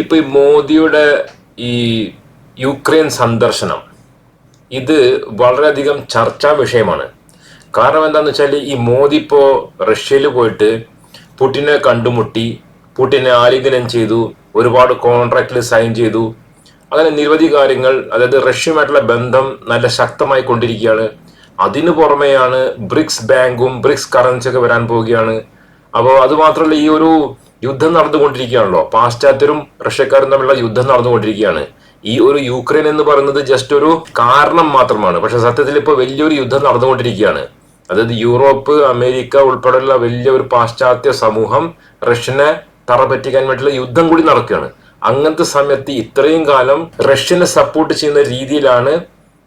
ഇപ്പൊ ഈ മോദിയുടെ ഈ യുക്രൈൻ സന്ദർശനം ഇത് വളരെയധികം ചർച്ചാ വിഷയമാണ്. കാരണം എന്താന്ന് വെച്ചാൽ ഈ മോദി ഇപ്പോ റഷ്യയിൽ പോയിട്ട് പുടിനെ കണ്ടുമുട്ടി പുടിനെ ആലിംഗനം ചെയ്തു ഒരുപാട് കോൺട്രാക്റ്റിൽ സൈൻ ചെയ്തു. അങ്ങനെ നിരവധി കാര്യങ്ങൾ അതായത് റഷ്യയുമായിട്ടുള്ള ബന്ധം നല്ല ശക്തമായി കൊണ്ടിരിക്കുകയാണ്. അതിനു പുറമെയാണ് ബ്രിക്സ് ബാങ്കും ബ്രിക്സ് കറൻസിയൊക്കെ വരാൻ പോവുകയാണ്. അപ്പോൾ അതുമാത്രമല്ല ഈ ഒരു യുദ്ധം നടന്നുകൊണ്ടിരിക്കുകയാണല്ലോ. പാശ്ചാത്യരും റഷ്യക്കാരും തമ്മിലുള്ള യുദ്ധം നടന്നുകൊണ്ടിരിക്കുകയാണ്. ഈ ഒരു യുക്രൈൻ എന്ന് പറയുന്നത് ജസ്റ്റ് ഒരു കാരണം മാത്രമാണ്. പക്ഷെ സത്യത്തിൽ ഇപ്പോൾ വലിയൊരു യുദ്ധം നടന്നുകൊണ്ടിരിക്കുകയാണ്. അതായത് യൂറോപ്പ് അമേരിക്ക ഉൾപ്പെടെയുള്ള വലിയ ഒരു പാശ്ചാത്യ സമൂഹം റഷ്യനെ തറപറ്റിക്കാൻ വേണ്ടിയുള്ള യുദ്ധം കൂടി നടക്കുകയാണ്. അങ്ങനത്തെ സമയത്ത് ഇത്രയും കാലം റഷ്യനെ സപ്പോർട്ട് ചെയ്യുന്ന രീതിയിലാണ്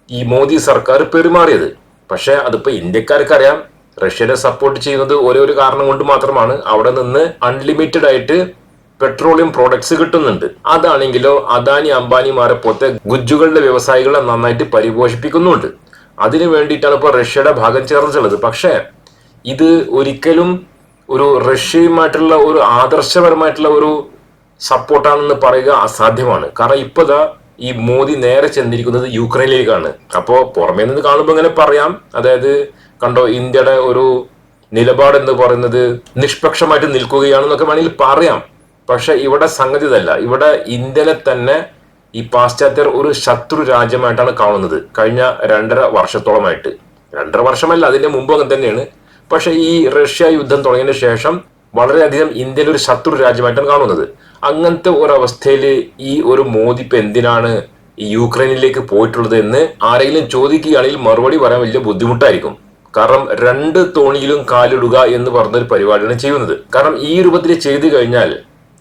ഈ മോദി സർക്കാർ പെരുമാറിയത്. പക്ഷെ അതിപ്പോ ഇന്ത്യക്കാർക്ക് അറിയാം റഷ്യനെ സപ്പോർട്ട് ചെയ്യുന്നത് ഒരേ ഒരു കാരണം കൊണ്ട് മാത്രമാണ്. അവിടെ നിന്ന് അൺലിമിറ്റഡ് ആയിട്ട് പെട്രോളിയം പ്രോഡക്ട്സ് കിട്ടുന്നുണ്ട്. അതാണെങ്കിലോ അദാനി അംബാനിമാരെ പോലത്തെ ഗുജ്ജുകളുടെ വ്യവസായികളെ നന്നായിട്ട് പരിപോഷിപ്പിക്കുന്നുണ്ട്. അതിനു വേണ്ടിയിട്ടാണ് ഇപ്പോൾ റഷ്യയുടെ ഭാഗം ചേർന്നിട്ടുള്ളത്. പക്ഷേ ഇത് ഒരിക്കലും ഒരു റഷ്യയുമായിട്ടുള്ള ഒരു ആദർശപരമായിട്ടുള്ള ഒരു സപ്പോർട്ടാണെന്ന് പറയുക അസാധ്യമാണ്. കാരണം ഇപ്പതാ ഈ മോദി നേരെ ചെന്നിരിക്കുന്നത് യുക്രൈനിലേക്കാണ്. അപ്പോൾ പുറമേ നിന്ന് കാണുമ്പോൾ ഇങ്ങനെ പറയാം. അതായത് കണ്ടോ ഇന്ത്യയുടെ ഒരു നിലപാട് എന്ന് പറയുന്നത് നിഷ്പക്ഷമായിട്ട് നിൽക്കുകയാണെന്നൊക്കെ വേണമെങ്കിൽ പറയാം. പക്ഷെ ഇവിടെ സംഗതി ഇതല്ല ഇവിടെ ഇന്ത്യനെ തന്നെ ഈ പാശ്ചാത്യർ ഒരു ശത്രു രാജ്യമായിട്ടാണ് കാണുന്നത്. കഴിഞ്ഞ രണ്ടര വർഷത്തോളമായിട്ട്. രണ്ടര വർഷമല്ല അതിന്റെ മുമ്പ് അങ്ങനെ തന്നെയാണ്. പക്ഷെ ഈ റഷ്യ യുദ്ധം തുടങ്ങിയതിന് ശേഷം വളരെയധികം ഇന്ത്യയിൽ ഒരു ശത്രു രാജ്യമായിട്ടാണ് കാണുന്നത്. അങ്ങനത്തെ ഒരവസ്ഥയിൽ ഈ ഒരു മോദി ഇപ്പം എന്തിനാണ് ഈ യുക്രൈനിലേക്ക് പോയിട്ടുള്ളത് എന്ന് ആരെങ്കിലും ചോദിക്കുകയാണെങ്കിൽ മറുപടി പറയാൻ വലിയ ബുദ്ധിമുട്ടായിരിക്കും. കാരണം രണ്ട് തോണിയിലും കാലിടുക എന്ന് പറഞ്ഞൊരു പരിപാടിയാണ് ചെയ്യുന്നത്. കാരണം ഈ രൂപത്തിൽ ചെയ്തു കഴിഞ്ഞാൽ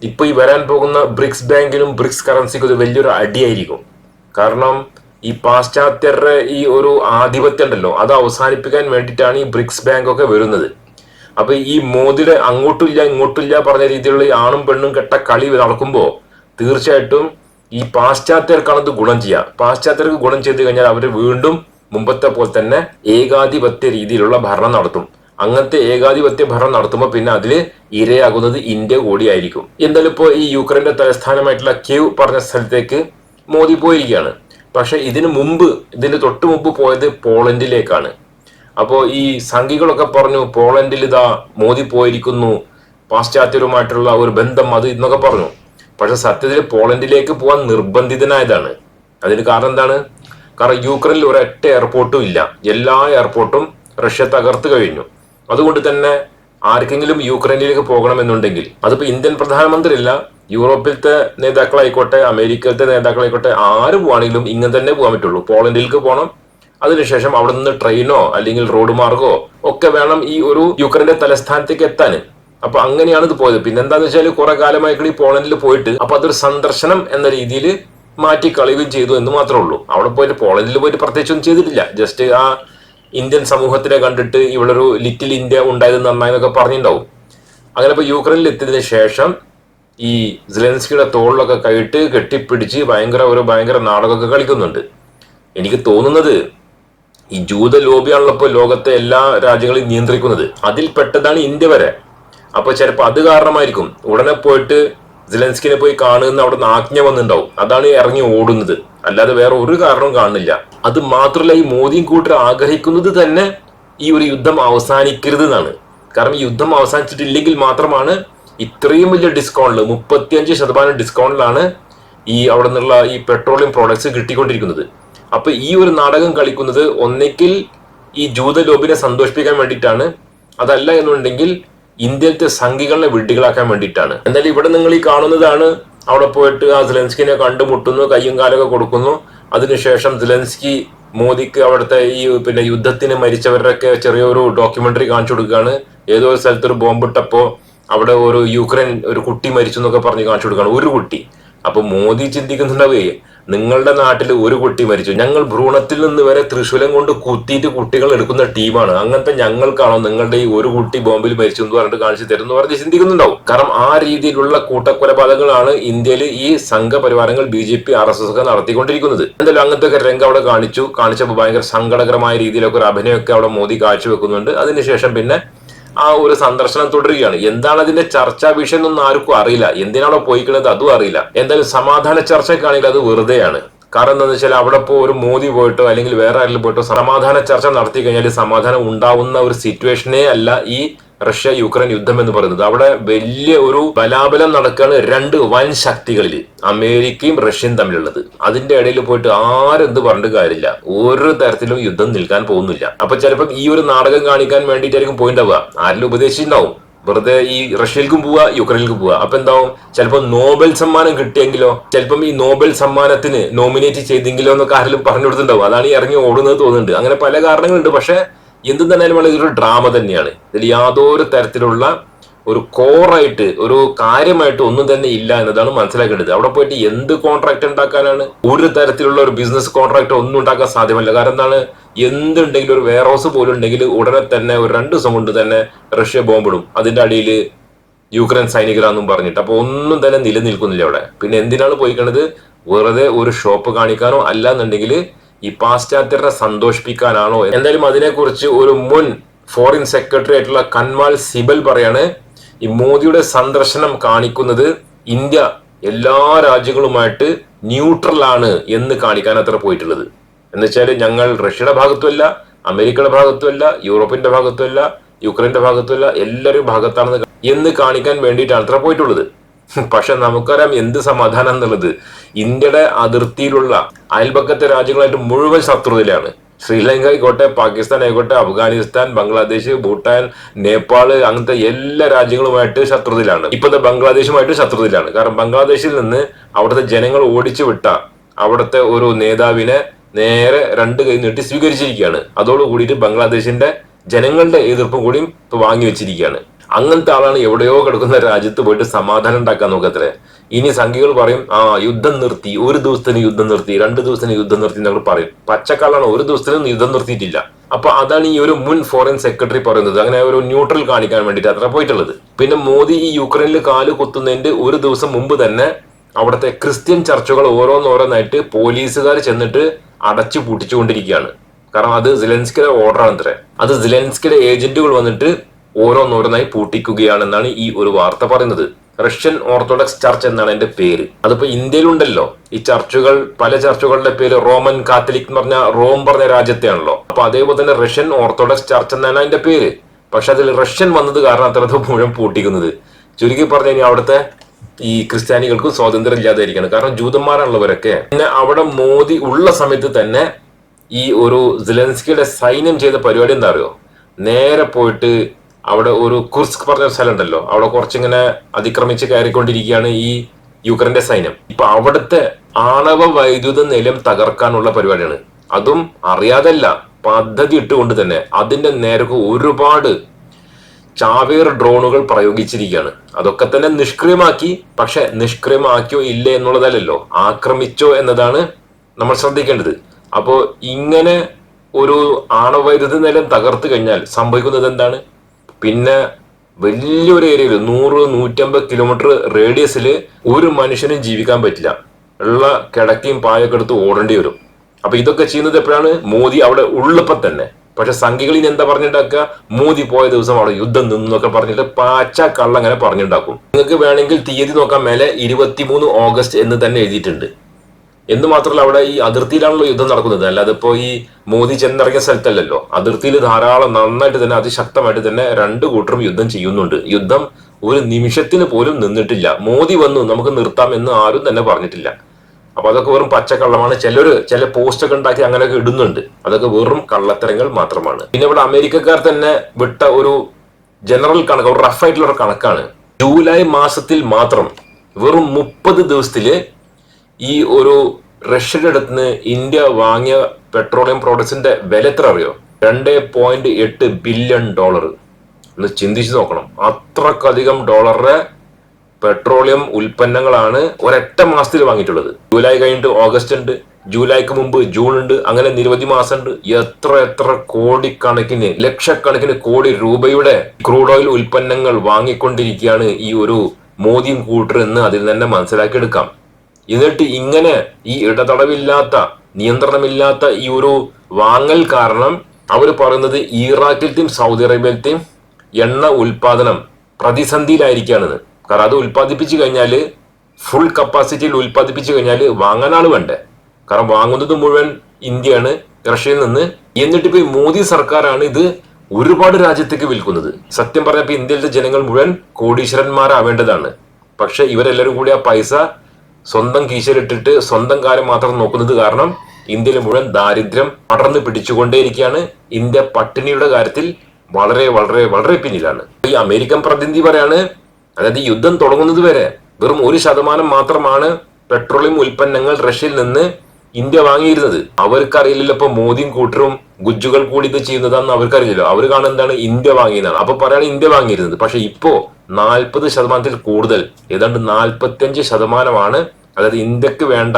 ഇപ്പൊ ഈ വരാൻ പോകുന്ന ബ്രിക്സ് ബാങ്കിനും ബ്രിക്സ് കറൻസിക്കും ഒരു വലിയൊരു അടിയായിരിക്കും. കാരണം ഈ പാശ്ചാത്യരുടെ ഈ ഒരു ആധിപത്യം ഉണ്ടല്ലോ അത് അവസാനിപ്പിക്കാൻ വേണ്ടിയിട്ടാണ് ഈ ബ്രിക്സ് ബാങ്ക് ഒക്കെ വരുന്നത്. അപ്പൊ ഈ മോദിയുടെ അങ്ങോട്ടില്ല ഇങ്ങോട്ടില്ല പറഞ്ഞ രീതിയിലുള്ള ആണും പെണ്ണും കെട്ട കളി നടക്കുമ്പോൾ തീർച്ചയായിട്ടും ഈ പാശ്ചാത്യർക്കാണ് ഇത് ഗുണം ചെയ്യുക പാശ്ചാത്യർക്ക് ഗുണം ചെയ്ത് കഴിഞ്ഞാൽ അവർ വീണ്ടും മുമ്പത്തെ പോലെ തന്നെ ഏകാധിപത്യ രീതിയിലുള്ള ഭരണം നടത്തും. അങ്ങനത്തെ ഏകാധിപത്യ ഭരണം നടത്തുമ്പോൾ പിന്നെ അതിൽ ഇരയാകുന്നത് ഇന്ത്യ കൂടിയായിരിക്കും എന്തായാലും ഇപ്പോൾ ഈ യുക്രൈന്റെ തലസ്ഥാനമായിട്ടുള്ള ക്യൂ പറഞ്ഞ സ്ഥലത്തേക്ക് മോദി പോയിരിക്കുകയാണ്. പക്ഷേ ഇതിനു മുമ്പ് ഇതിന് തൊട്ട് മുമ്പ് പോയത് പോളണ്ടിലേക്കാണ്. അപ്പോൾ ഈ സംഘികളൊക്കെ പറഞ്ഞു പോളണ്ടിൽ ഇതാ മോദി പോയിരിക്കുന്നു പാശ്ചാത്യരുമായിട്ടുള്ള ഒരു ബന്ധം അത് എന്നൊക്കെ പറഞ്ഞു. പക്ഷെ സത്യത്തിൽ പോളണ്ടിലേക്ക് പോകാൻ നിർബന്ധിതനായതാണ്. അതിന് കാരണം എന്താണ്? കാരണം യുക്രൈനിൽ ഒരൊറ്റ എയർപോർട്ടും ഇല്ല. എല്ലാ എയർപോർട്ടും റഷ്യ തകർത്ത് കഴിഞ്ഞു. അതുകൊണ്ട് തന്നെ ആർക്കെങ്കിലും യുക്രൈനിലേക്ക് പോകണമെന്നുണ്ടെങ്കിൽ അതിപ്പോ ഇന്ത്യൻ പ്രധാനമന്ത്രി അല്ല യൂറോപ്പിലത്തെ നേതാക്കളായിക്കോട്ടെ അമേരിക്കയിലത്തെ നേതാക്കളായിക്കോട്ടെ ആര് പോവാണെങ്കിലും ഇങ്ങനെ തന്നെ പോകാൻ പറ്റുള്ളൂ. പോളണ്ടിലേക്ക് പോകണം അതിനുശേഷം അവിടെ നിന്ന് ട്രെയിനോ അല്ലെങ്കിൽ റോഡ് മാർഗോ ഒക്കെ വേണം ഈ ഒരു യുക്രൈന്റെ തലസ്ഥാനത്തേക്ക് എത്താൻ. അപ്പൊ അങ്ങനെയാണ് ഇത് പോയത്. പിന്നെന്താന്ന് വെച്ചാൽ കുറെ കാലമായിട്ട് ഈ പോളണ്ടിൽ പോയിട്ട് അപ്പൊ അതൊരു സന്ദർശനം എന്ന രീതിയിൽ മാറ്റി കളയുകയും ചെയ്തു എന്ന് മാത്രമേ ഉള്ളൂ. അവിടെ പോയിട്ട് പോളണ്ടിൽ പോയിട്ട് പ്രത്യേകിച്ചൊന്നും ചെയ്തിട്ടില്ല. ജസ്റ്റ് ആ ഇന്ത്യൻ സമൂഹത്തിനെ കണ്ടിട്ട് ഇവിടെ ഒരു ലിറ്റിൽ ഇന്ത്യ ഉണ്ടായത് നന്നായെന്നൊക്കെ പറഞ്ഞിട്ടുണ്ടാവും അങ്ങനെ ഇപ്പൊ യുക്രൈനിൽ എത്തിയതിനു ശേഷം ഈ ജലൻസ്കിയുടെ തോളിലൊക്കെ കൈയിട്ട് കെട്ടിപ്പിടിച്ച് ഭയങ്കര ഒരു ഭയങ്കര നാടകമൊക്കെ കളിക്കുന്നുണ്ട്. എനിക്ക് തോന്നുന്നത് ഈ ജൂത ലോബിയാണല്ലോ ഇപ്പോൾ ലോകത്തെ എല്ലാ രാജ്യങ്ങളും നിയന്ത്രിക്കുന്നത്. അതിൽ പെട്ടതാണ് ഇന്ത്യ വരെ. അപ്പൊ ചിലപ്പോൾ അത് കാരണമായിരിക്കും. ഉടനെ പോയിട്ട് സിലൻസ്കിനെ പോയി കാണുന്ന അവിടെ നിന്ന് ആജ്ഞ വന്നിട്ടുണ്ടാവും. അതാണ് ഇറങ്ങി ഓടുന്നത്. അല്ലാതെ വേറെ ഒരു കാരണവും കാണുന്നില്ല. അത് മാത്രമല്ല ഈ മോദിയും കൂട്ടർ ആഗ്രഹിക്കുന്നത് തന്നെ ഈ ഒരു യുദ്ധം അവസാനിക്കരുത് എന്നാണ് കാരണം യുദ്ധം അവസാനിച്ചിട്ടില്ലെങ്കിൽ മാത്രമാണ് ഇത്രയും വലിയ ഡിസ്കൗണ്ടിൽ മുപ്പത്തിയഞ്ച് ശതമാനം ഡിസ്കൗണ്ടിലാണ് ഈ അവിടെ നിന്നുള്ള ഈ പെട്രോളിയം പ്രോഡക്ട്സ് കിട്ടിക്കൊണ്ടിരിക്കുന്നത്. അപ്പൊ ഈ ഒരു നാടകം കളിക്കുന്നത് ഒന്നെങ്കിൽ ഈ ജൂത ലോബിനെ സന്തോഷിപ്പിക്കാൻ വേണ്ടിയിട്ടാണ്. അതല്ല എന്നുണ്ടെങ്കിൽ ഇന്ത്യയിലത്തെ സംഘികളെ വിഡ്ഢികളാക്കാൻ വേണ്ടിയിട്ടാണ്. എന്നാൽ ഇവിടെ നിങ്ങൾ ഈ കാണുന്നതാണ്. അവിടെ പോയിട്ട് ആ സിലൻസ്കിനെ കണ്ടുമുട്ടുന്നു കയ്യും കാലൊക്കെ കൊടുക്കുന്നു. അതിനുശേഷം സിലൻസ്കി മോദിക്ക് അവിടുത്തെ ഈ പിന്നെ യുദ്ധത്തിന് മരിച്ചവരുടെയൊക്കെ ചെറിയൊരു ഡോക്യുമെന്ററി കാണിച്ചു കൊടുക്കുകയാണ്. ഏതോ ഒരു സ്ഥലത്ത് ഒരു ബോംബിട്ടപ്പോ അവിടെ ഒരു യുക്രൈൻ ഒരു കുട്ടി മരിച്ചു എന്നൊക്കെ പറഞ്ഞ് കാണിച്ചു കൊടുക്കുകയാണ്. ഒരു കുട്ടി. അപ്പൊ മോദി ചിന്തിക്കുന്നുണ്ടാവേ നിങ്ങളുടെ നാട്ടിൽ ഒരു കുട്ടി മരിച്ചു. ഞങ്ങൾ ഭ്രൂണത്തിൽ നിന്ന് വരെ തൃശൂലം കൊണ്ട് കുത്തിയിട്ട് കുട്ടികൾ എടുക്കുന്ന ടീമാണ്. അങ്ങനത്തെ ഞങ്ങൾക്കാണോ നിങ്ങളുടെ ഈ ഒരു കുട്ടി ബോംബിൽ മരിച്ചു എന്ന് പറഞ്ഞിട്ട് കാണിച്ചു തരുന്നു എന്ന് പറഞ്ഞ് ചിന്തിക്കുന്നുണ്ടാവും. കാരണം ആ രീതിയിലുള്ള കൂട്ടക്കൊലപാതകങ്ങളാണ് ഇന്ത്യയിൽ ഈ സംഘപരിവാരങ്ങൾ B J P R S S ഒക്കെ നടത്തിക്കൊണ്ടിരിക്കുന്നത്. എന്തായാലും അങ്ങനത്തെ ഒക്കെ രംഗം അവിടെ കാണിച്ചു. കാണിച്ചപ്പോൾ ഭയങ്കര സങ്കടകരമായ രീതിയിലൊക്കെ ഒരു അഭിനയമൊക്കെ അവിടെ മോദി കാഴ്ചവെക്കുന്നുണ്ട്. അതിനുശേഷം പിന്നെ ആ ഒരു സന്ദർശനം തുടരുകയാണ്. എന്താണ് അതിന്റെ ചർച്ചാ വിഷയം എന്നൊന്നും ആർക്കും അറിയില്ല. എന്തിനാണോ പോയിക്കുന്നത് അതും അറിയില്ല. എന്തായാലും സമാധാന ചർച്ചയ്ക്കാണെങ്കിൽ അത് വെറുതെയാണ്. കാരണം എന്താണെന്ന് വെച്ചാൽ അവിടെ ഇപ്പോൾ ഒരു മോദി പോയിട്ടോ അല്ലെങ്കിൽ വേറെ ആരെങ്കിലും പോയിട്ടോ സമാധാന ചർച്ച നടത്തി കഴിഞ്ഞാൽ സമാധാനം ഉണ്ടാവുന്ന ഒരു സിറ്റുവേഷനേ അല്ല ഈ റഷ്യ യുക്രൈൻ യുദ്ധം എന്ന് പറയുന്നത്. അവിടെ വലിയ ഒരു ബലാബലം നടക്കുകയാണ് രണ്ട് വൻ ശക്തികളിൽ അമേരിക്കയും റഷ്യയും തമ്മിലുള്ളത്. അതിന്റെ ഇടയിൽ പോയിട്ട് ആരെന്ത് പറഞ്ഞിട്ട് കാര്യമില്ല. ഒരു തരത്തിലും യുദ്ധം നിൽക്കാൻ പോകുന്നില്ല. അപ്പൊ ചിലപ്പോൾ ഈ ഒരു നാടകം കാണിക്കാൻ വേണ്ടിയിട്ടായിരിക്കും പോയിണ്ടാവുക ആരെങ്കിലും ഉപദേശിച്ചിട്ടുണ്ടാവും. വെറുതെ ഈ റഷ്യയിലേക്കും പോവുക യുക്രൈനിലേക്കും പോവുക. അപ്പൊ എന്താവും? ചിലപ്പോൾ നോബൽ സമ്മാനം കിട്ടിയെങ്കിലോ ചിലപ്പം ഈ നോബൽ സമ്മാനത്തിന് നോമിനേറ്റ് ചെയ്തെങ്കിലോ എന്നൊക്കെ ആരെങ്കിലും പറഞ്ഞു കൊടുത്തിട്ടുണ്ടാവും. അതാണ് ഈ ഇറങ്ങി ഓടുന്നത് തോന്നുന്നുണ്ട്. അങ്ങനെ പല കാരണങ്ങളുണ്ട്. പക്ഷെ എന്ത് തന്നെയാലും വളരെ ഇതൊരു ഡ്രാമ തന്നെയാണ്. ഇതിൽ യാതൊരു തരത്തിലുള്ള ഒരു കോറായിട്ട് ഒരു കാര്യമായിട്ട് ഒന്നും തന്നെ ഇല്ല എന്നതാണ് മനസ്സിലാക്കേണ്ടത്. അവിടെ പോയിട്ട് എന്ത് കോൺട്രാക്ട് ഉണ്ടാക്കാനാണ്? ഒരു തരത്തിലുള്ള ഒരു ബിസിനസ് കോൺട്രാക്ട് ഒന്നും ഉണ്ടാക്കാൻ സാധ്യമല്ല. കാരണം എന്താണ്? എന്തുണ്ടെങ്കിലും ഒരു വെയർ ഹൗസ് പോലും ഉണ്ടെങ്കിൽ ഉടനെ തന്നെ ഒരു രണ്ട് ദിവസം കൊണ്ട് തന്നെ റഷ്യ ബോംബിടും. അതിന്റെ അടിയിൽ യുക്രൈൻ സൈനികരാന്നും പറഞ്ഞിട്ട്. അപ്പൊ ഒന്നും തന്നെ നിലനിൽക്കുന്നില്ല അവിടെ. പിന്നെ എന്തിനാണ് പോയിക്കണത്? വെറുതെ ഒരു ഷോപ്പ് കാണിക്കാനോ അല്ല എന്നുണ്ടെങ്കിൽ ഈ പാശ്ചാത്യരെ സന്തോഷിപ്പിക്കാനാണോ? എന്തായാലും അതിനെക്കുറിച്ച് ഒരു മുൻ ഫോറിൻ സെക്രട്ടറി ആയിട്ടുള്ള കൻവാൽ സിബൽ പറയാണ് ഈ മോദിയുടെ സന്ദർശനം കാണിക്കുന്നത് ഇന്ത്യ എല്ലാ രാജ്യങ്ങളുമായിട്ട് ന്യൂട്രൽ ആണ് എന്ന് കാണിക്കാൻ അത്ര പോയിട്ടുള്ളത്. എന്ന് വെച്ചാൽ ഞങ്ങൾ റഷ്യയുടെ ഭാഗത്തുമല്ല അമേരിക്കയുടെ ഭാഗത്തുമല്ല യൂറോപ്പിന്റെ ഭാഗത്തുമല്ല യുക്രൈന്റെ ഭാഗത്തുമല്ല എല്ലാവരും ഭാഗത്താണെന്ന് എന്ന് കാണിക്കാൻ വേണ്ടിയിട്ടാണ് അത്ര പോയിട്ടുള്ളത്. പക്ഷെ നമുക്കറിയാം എന്ത് സമാധാനം എന്നുള്ളത്. ഇന്ത്യയുടെ അതിർത്തിയിലുള്ള അയൽപക്കത്തെ രാജ്യങ്ങളായിട്ട് മുഴുവൻ ശത്രുതയിലാണ്. ശ്രീലങ്ക ആയിക്കോട്ടെ പാകിസ്ഥാൻ ആയിക്കോട്ടെ അഫ്ഗാനിസ്ഥാൻ ബംഗ്ലാദേശ് ഭൂട്ടാൻ നേപ്പാൾ അങ്ങനത്തെ എല്ലാ രാജ്യങ്ങളുമായിട്ട് ശത്രുതയിലാണ്. ഇപ്പോഴത്തെ ബംഗ്ലാദേശുമായിട്ട് ശത്രുതയിലാണ്. കാരണം ബംഗ്ലാദേശിൽ നിന്ന് അവിടുത്തെ ജനങ്ങൾ ഓടിച്ചു വിട്ട അവിടുത്തെ ഒരു നേതാവിനെ നേരെ രണ്ട് കൈ നീട്ടി സ്വീകരിച്ചിരിക്കുകയാണ്. അതോടുകൂടിയിട്ട് ബംഗ്ലാദേശിന്റെ ജനങ്ങളുടെ എതിർപ്പും കൂടിയും വാങ്ങി വെച്ചിരിക്കുകയാണ്. അങ്ങനത്തെ ആളാണ് എവിടെയോ കിടക്കുന്ന രാജ്യത്ത് പോയിട്ട് സമാധാനം ഉണ്ടാക്കാൻ നോക്കത്രേ ഇനി സംഖ്യകൾ പറയും ആ യുദ്ധം നിർത്തി ഒരു ദിവസത്തിന് യുദ്ധം നിർത്തി രണ്ട് ദിവസത്തിന് യുദ്ധം നിർത്തി എന്നൊക്കെ പറയും. പച്ചക്കള്ളാണ് ഒരു ദിവസത്തിനും യുദ്ധം നിർത്തിയിട്ടില്ല. അപ്പൊ അതാണ് ഈ ഒരു മുൻ ഫോറിൻ സെക്രട്ടറി പറയുന്നത്. അങ്ങനെ ഒരു ന്യൂട്രൽ കാണിക്കാൻ വേണ്ടിയിട്ട് അത്ര പോയിട്ടുള്ളത്. പിന്നെ മോദി ഈ യുക്രൈനിൽ കാൽ കുത്തുന്നതിന്റെ ഒരു ദിവസം മുമ്പ് തന്നെ അവിടുത്തെ ക്രിസ്ത്യൻ ചർച്ചുകൾ ഓരോന്നോരോന്നായിട്ട് പോലീസുകാർ ചെന്നിട്ട് അടച്ചു പൂട്ടിച്ചുകൊണ്ടിരിക്കുകയാണ്. കാരണം അത് സിലൻസ്കിയുടെ ഓർഡറാണ് അത്രേ അത് സിലൻസ്കിയുടെ ഏജന്റുകൾ വന്നിട്ട് ഓരോന്നോരോന്നായി പൂട്ടിക്കുകയാണെന്നാണ് ഈ ഒരു വാർത്ത പറയുന്നത്. റഷ്യൻ ഓർത്തഡോക്സ് ചർച്ച് എന്നാണ് എന്റെ പേര്. അതിപ്പോ ഇന്ത്യയിലുണ്ടല്ലോ. ഈ ചർച്ചുകൾ പല ചർച്ചുകളുടെ പേര് റോമൻ കാത്തലിക് എന്ന് പറഞ്ഞ റോം പറഞ്ഞ രാജ്യത്തെയാണല്ലോ. അപ്പൊ അതേപോലെ തന്നെ റഷ്യൻ ഓർത്തഡോക്സ് ചർച്ച് എന്നാണ് അതിന്റെ പേര്. പക്ഷെ അതിൽ റഷ്യൻ വന്നത് കാരണം അത്ര മുഴുവൻ പൂട്ടിക്കുന്നത്. ചുരുക്കി പറഞ്ഞു കഴിഞ്ഞാൽ അവിടുത്തെ ഈ ക്രിസ്ത്യാനികൾക്ക് സ്വാതന്ത്ര്യം ഇല്ലാതെയിരിക്കണം കാരണം ജൂതന്മാരാണുള്ളവരൊക്കെ. പിന്നെ അവിടെ മോദി ഉള്ള സമയത്ത് തന്നെ ഈ ഒരു സിലൻസ്കിയുടെ സൈന്യം ചെയ്ത പരിപാടി എന്താ അറിയോ? നേരെ പോയിട്ട് അവിടെ ഒരു കുർസ്ക് പറഞ്ഞ സ്ഥലം ഉണ്ടല്ലോ അവിടെ കുറച്ചിങ്ങനെ അതിക്രമിച്ച് കയറിക്കൊണ്ടിരിക്കുകയാണ് ഈ യുക്രൈന്റെ സൈന്യം. ഇപ്പൊ അവിടുത്തെ ആണവ വൈദ്യുത നിലയം തകർക്കാനുള്ള പരിപാടിയാണ്. അതും അറിയാതല്ല പദ്ധതി ഇട്ടുകൊണ്ട് തന്നെ അതിന്റെ നേരക്ക് ഒരുപാട് ചാവേർ ഡ്രോണുകൾ പ്രയോഗിച്ചിരിക്കുകയാണ്. അതൊക്കെ തന്നെ നിഷ്ക്രിയമാക്കി പക്ഷെ നിഷ്ക്രിയമാക്കിയോ ഇല്ല എന്നുള്ളതല്ലല്ലോ. ആക്രമിച്ചോ എന്നതാണ് നമ്മൾ ശ്രദ്ധിക്കേണ്ടത്. അപ്പോ ഇങ്ങനെ ഒരു ആണവൈദ്യുത നിലം തകർത്തു കഴിഞ്ഞാൽ സംഭവിക്കുന്നത് എന്താണ്? പിന്നെ വലിയൊരു ഏരിയയിൽ നൂറ് നൂറ്റമ്പത് കിലോമീറ്റർ റേഡിയസിൽ ഒരു മനുഷ്യനും ജീവിക്കാൻ പറ്റില്ല. ഉള്ള കിടക്കയും പായൊക്കെ എടുത്ത് ഓടേണ്ടി വരും. അപ്പൊ ഇതൊക്കെ ചെയ്യുന്നത് എപ്പോഴാണ്? മോദി അവിടെ ഉള്ളപ്പോ തന്നെ. പക്ഷെ സംഘികളിൽ എന്താ പറഞ്ഞിട്ടാക്കുക മോദി പോയ ദിവസം അവിടെ യുദ്ധം നിന്നൊക്കെ പറഞ്ഞിട്ട് പാച്ച കള്ളങ്ങനെ പറഞ്ഞിട്ടുണ്ടാക്കും നിങ്ങൾക്ക് വേണമെങ്കിൽ തീയതി നോക്കാൻ മേലെ ഇരുപത്തിമൂന്ന് ഓഗസ്റ്റ് എന്ന് തന്നെ എഴുതിയിട്ടുണ്ട്. എന്ന് മാത്രമല്ല അവിടെ ഈ അതിർത്തിയിലാണല്ലോ യുദ്ധം നടക്കുന്നത്. അല്ലാതെ ഇപ്പോ ഈ മോദി ചെന്നിറങ്ങിയ സ്ഥലത്തല്ലല്ലോ. അതിർത്തിയിൽ ധാരാളം നന്നായിട്ട് തന്നെ അതിശക്തമായിട്ട് തന്നെ രണ്ട് കൂട്ടരും യുദ്ധം ചെയ്യുന്നുണ്ട്. യുദ്ധം ഒരു നിമിഷത്തിന് പോലും നിന്നിട്ടില്ല. മോദി വന്നു നമുക്ക് നിർത്താം എന്ന് ആരും തന്നെ പറഞ്ഞിട്ടില്ല. അപ്പൊ അതൊക്കെ വെറും പച്ചക്കള്ളമാണ്. ചിലർ ചില പോസ്റ്റൊക്കെ ഉണ്ടാക്കി അങ്ങനെയൊക്കെ ഇടുന്നുണ്ട്. അതൊക്കെ വെറും കള്ളത്തരങ്ങൾ മാത്രമാണ്. പിന്നെ ഇവിടെ അമേരിക്കക്കാർ തന്നെ വിട്ട ഒരു ജനറൽ കണക്ക് ഒരു റഫ് ആയിട്ടുള്ള ഒരു കണക്കാണ്. ജൂലൈ മാസത്തിൽ മാത്രം വെറും മുപ്പത് ദിവസത്തിൽ ഈ ഒരു റഷ്യയുടെ അടുത്ത് നിന്ന് ഇന്ത്യ വാങ്ങിയ പെട്രോളിയം പ്രോഡക്ട്സിന്റെ വില എത്ര അറിയോ? രണ്ട് പോയിന്റ് എട്ട് ബില്യൺ ഡോളർ ഒന്ന് ചിന്തിച്ചു നോക്കണം. അത്രക്കധികം ഡോളറുടെ പെട്രോളിയം ഉൽപ്പന്നങ്ങളാണ് ഒരൊറ്റ മാസത്തിൽ വാങ്ങിയിട്ടുള്ളത്. ജൂലൈ കഴിഞ്ഞിട്ട് ഓഗസ്റ്റ് ഉണ്ട്. ജൂലൈക്ക് മുമ്പ് ജൂൺ ഉണ്ട്. അങ്ങനെ നിരവധി മാസം ഉണ്ട്. എത്ര എത്ര കോടിക്കണക്കിന് ലക്ഷക്കണക്കിന് കോടി രൂപയുടെ ക്രൂഡ് ഓയിൽ ഉൽപ്പന്നങ്ങൾ വാങ്ങിക്കൊണ്ടിരിക്കുകയാണ് ഈ ഒരു മോദിയും കൂട്ടർ എന്ന് അതിൽ തന്നെ മനസ്സിലാക്കിയെടുക്കാം. എന്നിട്ട് ഇങ്ങനെ ഈ ഇടതടവില്ലാത്ത നിയന്ത്രണമില്ലാത്ത ഈ ഒരു വാങ്ങൽ കാരണം അവർ പറയുന്നത് ഇറാഖിലത്തെയും സൗദി അറേബ്യയിലത്തെയും എണ്ണ ഉൽപാദനം പ്രതിസന്ധിയിലായിരിക്കുകയാണെന്ന് കാരണം അത് ഉൽപ്പാദിപ്പിച്ചു കഴിഞ്ഞാൽ ഫുൾ കപ്പാസിറ്റിയിൽ ഉൽപ്പാദിപ്പിച്ചു കഴിഞ്ഞാൽ വാങ്ങാൻ ആൾ വേണ്ടേ കാരണം വാങ്ങുന്നത് മുഴുവൻ ഇന്ത്യയാണ് റഷ്യയിൽ നിന്ന്. എന്നിട്ട് ഇപ്പോൾ മോദി സർക്കാരാണ് ഇത് ഒരുപാട് രാജ്യത്തേക്ക് വിൽക്കുന്നത്. സത്യം പറഞ്ഞപ്പോൾ ഇന്ത്യയിലെ ജനങ്ങൾ മുഴുവൻ കോടീശ്വരന്മാരാവേണ്ടതാണ്. പക്ഷെ ഇവരെല്ലാവരും കൂടി ആ പൈസ സ്വന്തം കീശയിലിട്ടിട്ട് സ്വന്തം കാര്യം മാത്രം നോക്കുന്നത് കാരണം ഇന്ത്യയിൽ മുഴുവൻ ദാരിദ്ര്യം പടർന്ന് പിടിച്ചുകൊണ്ടേയിരിക്കുകയാണ്. ഇന്ത്യ പട്ടിണിയുടെ കാര്യത്തിൽ വളരെ വളരെ വളരെ പിന്നിലാണ്. ഈ അമേരിക്കൻ പ്രതിനിധി പറയാണ് അതായത് യുദ്ധം തുടങ്ങുന്നത് വരെ വെറും ഒരു ശതമാനം മാത്രമാണ് പെട്രോളിയം ഉൽപ്പന്നങ്ങൾ റഷ്യയിൽ നിന്ന് ഇന്ത്യ വാങ്ങിയിരുന്നത്. അവർക്കറിയില്ലല്ലോ ഇപ്പൊ മോദിയും കൂട്ടരും ഗുജ്ജുകൾ കൂടി ഇത് ചെയ്യുന്നതാണെന്ന് അവർക്കറിയില്ലല്ലോ. അവർ കാണുന്ന എന്താണ്? ഇന്ത്യ വാങ്ങിയതാണ്. അപ്പൊ പറയാണ് ഇന്ത്യ വാങ്ങിയിരുന്നത്. പക്ഷെ ഇപ്പോ നാൽപ്പത് ശതമാനത്തിൽ കൂടുതൽ ഏതാണ്ട് നാൽപ്പത്തിയഞ്ച് ശതമാനമാണ് അതായത് ഇന്ത്യയ്ക്ക് വേണ്ട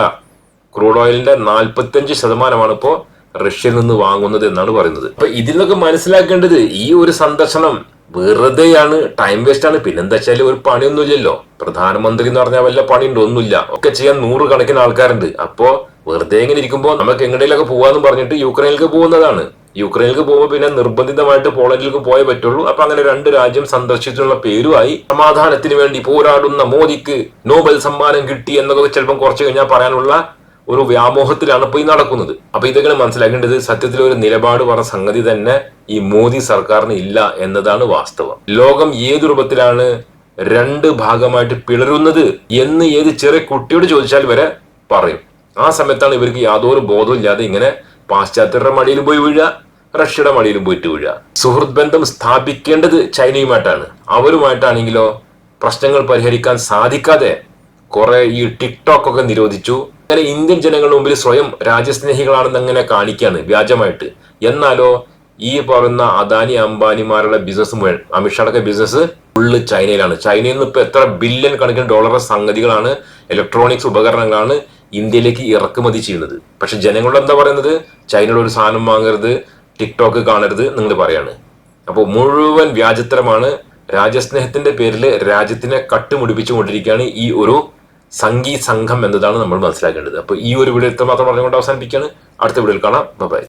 ക്രൂഡ് ഓയിലിന്റെ നാൽപ്പത്തിയഞ്ച് ശതമാനമാണ് ഇപ്പോ റഷ്യയിൽ നിന്ന് വാങ്ങുന്നത് എന്നാണ് പറയുന്നത്. അപ്പൊ ഇതിൽ നിന്നൊക്കെ മനസ്സിലാക്കേണ്ടത് ഈ ഒരു സന്ദർശനം വെറുതെയാണ് ടൈം വേസ്റ്റ് ആണ്. പിന്നെന്താ വെച്ചാൽ ഒരു പണിയൊന്നുമില്ലല്ലോ. പ്രധാനമന്ത്രി എന്ന് പറഞ്ഞാൽ വല്ല പണിയുണ്ടോ. ഒന്നുമില്ല. ഒക്കെ ചെയ്യാൻ നൂറുകണക്കിന് ആൾക്കാരുണ്ട്. അപ്പോ വെറുതെ ഇങ്ങനെ ഇരിക്കുമ്പോൾ നമുക്ക് എങ്ങനെയൊക്കെ പോവാന്ന് പറഞ്ഞിട്ട് യുക്രൈനിലേക്ക് പോകുന്നതാണ്. യുക്രൈനിലേക്ക് പോകുമ്പോൾ പിന്നെ നിർബന്ധിതമായിട്ട് പോളണ്ടിലേക്ക് പോയേ പറ്റുള്ളൂ. അപ്പൊ അങ്ങനെ രണ്ട് രാജ്യം സന്ദർശിച്ചുള്ള പേരുമായി സമാധാനത്തിന് വേണ്ടി പോരാടുന്ന മോദിക്ക് നോബൽ സമ്മാനം കിട്ടി എന്നൊക്കെ ചിലപ്പം കുറച്ച് കഴിഞ്ഞാൽ പറയാനുള്ള ഒരു വ്യാമോഹത്തിലാണ് ഇപ്പൊ ഈ നടക്കുന്നത്. അപ്പൊ ഇതൊക്കെ മനസ്സിലാക്കേണ്ടത്. സത്യത്തിൽ ഒരു നിലപാട് പറഞ്ഞ സംഗതി തന്നെ ഈ മോദി സർക്കാരിന് ഇല്ല എന്നതാണ് വാസ്തവം. ലോകം ഏത് രൂപത്തിലാണ് രണ്ട് ഭാഗമായിട്ട് പിളരുന്നത് എന്ന് ഏത് ചെറിയ കുട്ടിയോട് ചോദിച്ചാൽ വരെ പറയും. ആ സമയത്താണ് ഇവർക്ക് യാതൊരു ബോധമില്ലാതെ ഇങ്ങനെ പാശ്ചാത്യരുടെ മടിയിൽ പോയി വീഴുക റഷ്യയുടെ മടിയിലും പോയിട്ട് വീഴുക. സുഹൃത്ത് ബന്ധം സ്ഥാപിക്കേണ്ടത് ചൈനയുമായിട്ടാണ്. അവരുമായിട്ടാണെങ്കിലോ പ്രശ്നങ്ങൾ പരിഹരിക്കാൻ സാധിക്കാതെ കുറെ ഈ ടിക്ടോക്ക് ഒക്കെ നിരോധിച്ചു. അങ്ങനെ ഇന്ത്യൻ ജനങ്ങളുടെ മുമ്പിൽ സ്വയം രാജ്യസ്നേഹികളാണെന്ന് അങ്ങനെ കാണിക്കുകയാണ് വ്യാജമായിട്ട്. എന്നാലോ ഈ പറയുന്ന അദാനി അംബാനിമാരുടെ ബിസിനസ് മുഴുവൻ അമിത്ഷായുടെ ബിസിനസ് ഫുള്ള് ചൈനയിലാണ്. ചൈനയിൽ നിന്ന് ഇപ്പൊ എത്ര ബില്യൺ കണക്കിന് ഡോളറുടെ സംഗതികളാണ് ഇലക്ട്രോണിക്സ് ഉപകരണങ്ങളാണ് ഇന്ത്യയിലേക്ക് ഇറക്കുമതി ചെയ്യുന്നത്. പക്ഷെ ജനങ്ങളോട് എന്താ പറയുന്നത്? ചൈനയുടെ ഒരു സാധനം വാങ്ങരുത് ടിക്ടോക്ക് കാണരുത് നിങ്ങൾ പറയാണ്. അപ്പോൾ മുഴുവൻ വ്യാജത്തരമാണ് രാജ്യസ്നേഹത്തിന്റെ പേരിൽ രാജ്യത്തിനെ കട്ടുമുടിപ്പിച്ചുകൊണ്ടിരിക്കുകയാണ് ഈ ഒരു സംഘി സംഘം എന്നതാണ് നമ്മൾ മനസ്സിലാക്കേണ്ടത്. അപ്പോൾ ഈ ഒരു വീഡിയോ മാത്രം പറഞ്ഞുകൊണ്ട് അവസാനിപ്പിക്കുകയാണ്. അടുത്ത വീഡിയോയിൽ കാണാം. ബൈ